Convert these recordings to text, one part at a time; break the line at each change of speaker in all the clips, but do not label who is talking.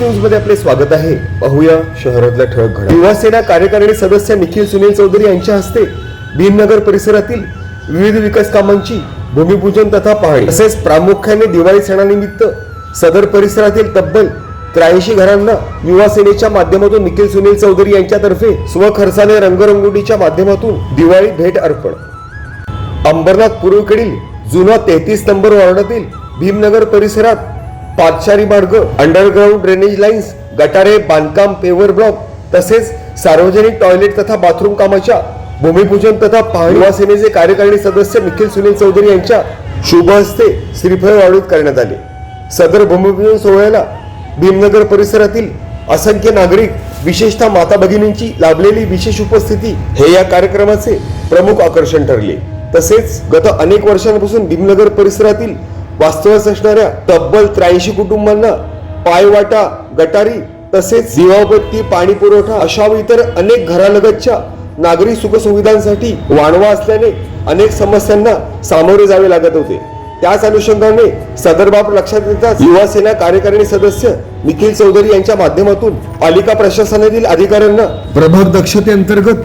न्यूजमध्ये आपले स्वागत आहे. पाहूया शहरातल्या ठळक घडा युवासेना कार्यकारिणी सदस्य निखिल सुनील चौधरी यांच्या हस्ते भीमनगर परिसरातील विविध विकास कामांची भूमिपूजन तथा पाहणी. तसेच प्रामुख्याने दिवाळी सणानिमित्त सदर परिसरातील तब्बल त्र्याऐंशी घरांना युवा सेनेच्या माध्यमातून निखिल सुनील चौधरी यांच्यातर्फे स्वखर्चाने रंगरंगोटीच्या माध्यमातून दिवाळी भेट अर्पण. अंबरनाथ पूर्वेकडील जुना तेहतीस नंबर वॉर्डातील भीमनगर परिसरात पादचारी मार्ग अंडरग्राऊंड ड्रेनेज लाईन्स गटारे बांधकाम पेवर ब्लॉक तसेच सार्वजनिक टॉयलेट तथा बाथरूम कामाच्या भूमिपूजन तथा पाहणी सेनेचे कार्यकारिणी सदस्य निखिल सुनील चौधरी यांच्या शुभ हस्ते श्रीफळ वाढीत करण्यात आले. सदर भूमिपूजन सोहळ्याला भीमनगर परिसरातील असंख्य नागरिक विशेषतः माता भगिनींची लाभलेली विशेष उपस्थिती हे या कार्यक्रमाचे प्रमुख आकर्षण ठरले. तसेच गत अनेक वर्षांपासून भीमनगर परिसरातील वास्तव्यास असणाऱ्या तब्बल त्र्याऐंशी कुटुंबांना पायवाटा गटारी तसेच दिवाबत्ती पाणी पुरवठा अशा इतर अनेक घरालगतच्या नागरी सुखसुविधांसाठी वाणवा असल्याने अनेक समस्यांना सामोरे जावे लागत होते. त्याच अनुषंगाने सदर बाब लक्षात येताच युवा सेना कार्यकारिणी सदस्य निखिल चौधरी यांच्या माध्यमातून पालिका प्रशासनातील अधिकाऱ्यांना प्रभाग दक्षतेअंतर्गत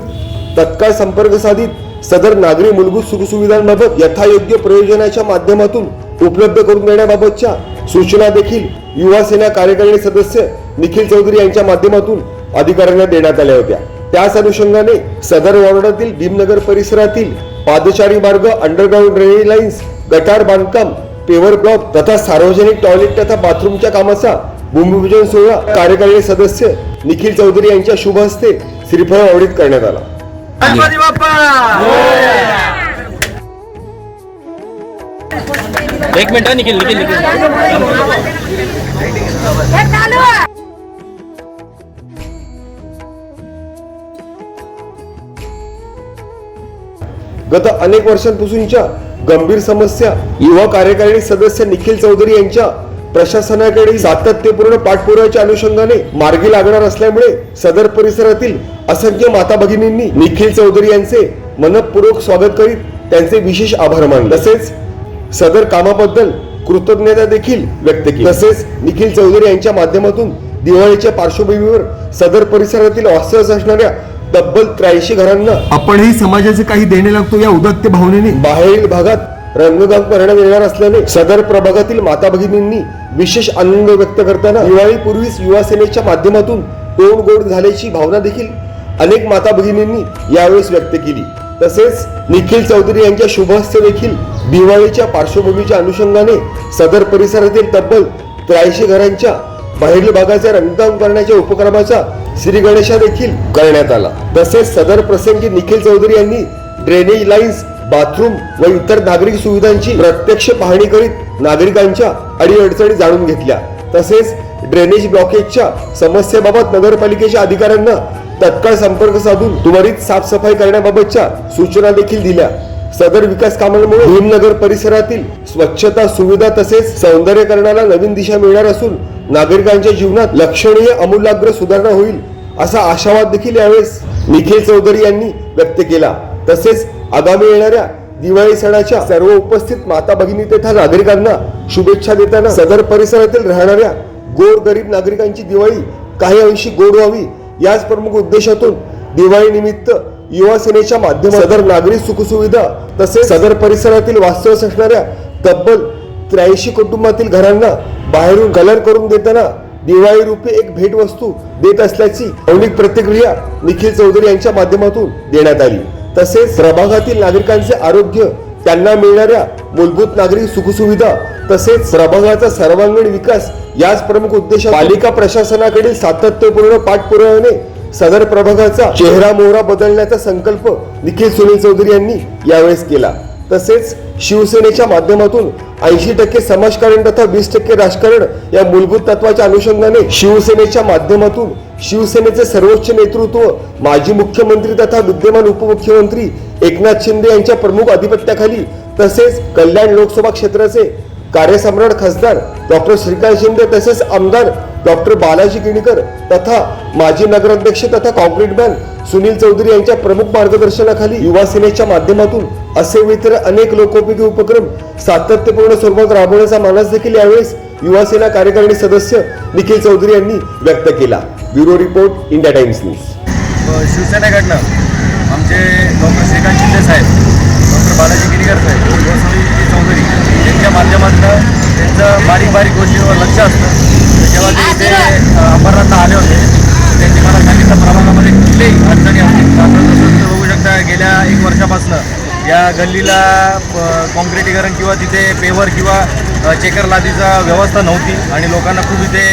तत्काळ संपर्क साधित सदर नागरी मूलभूत सुखसुविधांबाबत यथायोग्य प्रयोजनाच्या माध्यमातून उपलब्ध करून देण्याबाबतच्या सूचना देखील युवा सेना कार्यकारिणी सदस्य निखिल चौधरी यांच्या माध्यमातून अधिकाऱ्यांना देण्यात आल्या होत्या. त्याच अनुषंगाने सदर वॉर्डातील भीमनगर परिसरातील पादचारी मार्ग अंडरग्राऊंड ड्रेनेज लाईन्स गटार बांधकाम पेवर ब्लॉक तथा सार्वजनिक टॉयलेट तथा बाथरूमच्या कामाचा भूमिपूजन सोहळा कार्यकारिणी सदस्य निखिल चौधरी यांच्या शुभ हस्ते श्रीफळ आवडीत करण्यात आला.
एक मिनिट निखिल निखिल निखिल.
गत अनेक वर्षांपासूनच्या गंभीर समस्या युवा कार्यकारिणी सदस्य निखिल चौधरी यांच्या प्रशासनाकडे सातत्यपूर्ण पाठपुराव्याच्या अनुषंगाने मार्गी लागणार असल्यामुळे सदर परिसरातील असंख्य माता भगिनींनी निखिल चौधरी यांचे मनपूर्वक स्वागत करीत त्यांचे विशेष आभार मानले. तसेच सदर कामाबद्दल कृतज्ञता देखील व्यक्त केली. तसेच निखिल चौधरी यांच्या माध्यमातून दिवाळीच्या पार्श्वभूमीवर सदर परिसरातील वास्तव्यास असणाऱ्या तब्बल त्र्याऐंशी घरांना आपणही समाजाचे काही देणे लागतो या उदत्त भावनेने. बाहेरील भागात रंगकाम करण्यात येणार असल्याने सदर प्रभागातील माता भगिनींनी विशेष आनंद व्यक्त करताना दिवाळीपूर्वीच युवा सेनेच्या माध्यमातून तोंड गोड झाल्याची भावना देखील अनेक माता भगिनींनी यावेळेस व्यक्त केली. तसेच निखिल चौधरी यांच्या शुभहस्ते देखील दिवाळीच्या पार्श्वभूमीच्या अनुषंगाने सदर परिसरातील तब्बल त्र्याऐंशी घरांच्या बाहेरील भागाचे रंगदान करण्याच्या उपक्रमाचा श्री गणेशा देखील करण्यात आला. तसेच सदर प्रसंगी निखिल चौधरी यांनी ड्रेनेज लाईन्स बाथरूम व इतर नागरिक सुविधांची प्रत्यक्ष पाहणी करीत नागरिकांच्या अडीअडचणी जाणून घेतल्या. तसेच ड्रेनेज ब्लॉकेजच्या समस्येबाबत नगरपालिकेच्या अधिकाऱ्यांना तत्काळ संपर्क साधून त्वरित साफसफाई करण्याबाबतच्या सूचना देखील दिल्या. सदर विकास कामांमुळे भीमनगर परिसरातील स्वच्छता सुविधा तसेच सौंदर्यकरणाला नवीन दिशा मिळणार असून नागरिकांच्या जीवनात लक्षणीय अमूलाग्र सुधारणा होईल असा आशावाद देखील यावेळेस निखिल चौधरी यांनी व्यक्त केला. तसेच आगामी येणाऱ्या दिवाळी सणाच्या सर्व उपस्थित माता भगिनी तथा नागरिकांना शुभेच्छा देताना सदर परिसरातील राहणाऱ्या गोर गरीब नागरिकांची दिवाळी काही अंशी गोड व्हावी याच प्रमुख उद्देशातून दिवाळी निमित्त युवा सेनेच्या माध्यमातून सदर नागरी सुखसुविधा तसेच सदर परिसरातील वास्तव्यास असणाऱ्या तब्बल त्र्याऐंशी कुटुंबातील घरांना बाहेरून कलर करून देताना दिवाळी रूपी एक भेटवस्तू देत असल्याची मौलिक प्रतिक्रिया निखिल चौधरी यांच्या माध्यमातून देण्यात आली. तसेच प्रभागातील नागरिकांचे आरोग्य त्यांना मिळणाऱ्या मूलभूत नागरिक सुखसुविधा तसेच प्रभागाचा सर्वांगीण विकास याच प्रमुख उद्देश पालिका प्रशासनाकडील सातत्यपूर्ण पाठपुराव्याने सदर प्रभागाचा चेहरा मोहरा बदलण्याचा संकल्प निखिल सुनील चौधरी यांनी यावेळेस केला. तसेच शिवसेनेच्या माध्यमातून ऐंशी टक्के समाजकारण तथा वीस टक्के राजकारण या मूलभूत तत्वाच्या अनुषंगाने शिवसेनेच्या माध्यमातून शिवसेनेचे सर्वोच्च नेतृत्व माजी मुख्यमंत्री तथा विद्यमान उपमुख्यमंत्री एकनाथ शिंदे यांच्या प्रमुख आधिपत्याखाली तसेच कल्याण लोकसभा क्षेत्राचे कार्यसम्राट खासदार डॉक्टर श्रीकांत शिंदे तसेच आमदार डॉक्टर बालाजी किणीकर तथा माजी नगराध्यक्ष तथा कॉन्क्रीट मॅन सुनील चौधरी यांच्या प्रमुख मार्गदर्शनाखाली युवा सेनेच्या माध्यमातून असे इतर अनेक लोकोपयोगी उपक्रम सातत्यपूर्ण स्वरूपात राबवण्याचा मानस देखील यावेळेस युवा सेना कार्यकारिणी सदस्य निखिल चौधरी यांनी व्यक्त केला. Bureau report India Times news.
शिवसेनेकडनं आमचे डॉक्टर श्रीकांत शिंदे साहेब डॉक्टर बालाजी गिरीकर साहेब चौधरी यांच्या माध्यमातून त्यांचं बारीक बारीक गोष्टींवर लक्ष असतं. जेव्हा ते इथे अंबरनाथला आले होते त्यांनी मला सांगितलं प्रभागामध्ये कुठल्याही अडचणी असतील आपण तसं तुम्ही बघू शकता. गेल्या एक वर्षापासनं या गल्लीला कॉन्क्रिटीकरण किंवा तिथे पेवर किंवा चेकर लादीचा व्यवस्था नव्हती आणि लोकांना खूप इथे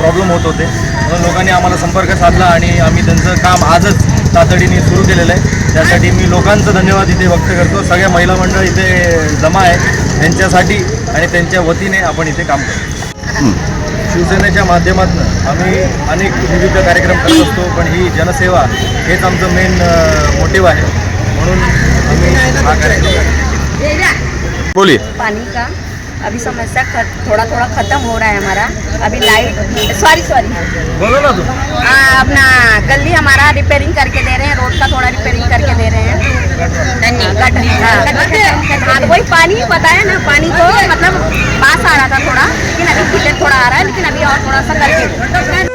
प्रॉब्लेम होत होते. म्हणून लोकांनी आम्हाला संपर्क साधला आणि आम्ही त्यांचं काम आजच तातडीने सुरू केलेलं आहे. त्यासाठी मी लोकांचं धन्यवाद इथे व्यक्त करतो. सगळ्या महिला मंडळ इथे जमा आहे. त्यांच्यासाठी आणि त्यांच्या वतीने आपण इथे काम करतो. शिवसेनेच्या माध्यमातून आम्ही अनेक विविध कार्यक्रम करत असतो पण ही जनसेवा हेच आमचं मेन मोटिव्ह आहे. म्हणून आम्ही हा कार्यक्रम
बोलिए
पानी का? अभी समस्या खत, थोड़ा थोड़ा खत्म हो रहा है हमारा। अभी लाइट सॉरी सॉरी
बोलो ना तू.
अपना गली हमारा रिपेयरिंग करके दे रहे हैं रोड का थोड़ा रिपेयरिंग करके दे रहे हैं। गटर ही बताया ना पानी को मतलब पास आ रहा था थोड़ा लेकिन अभी किले थोड़ा आ रहा है लेकिन अभी और थोड़ा सा करके।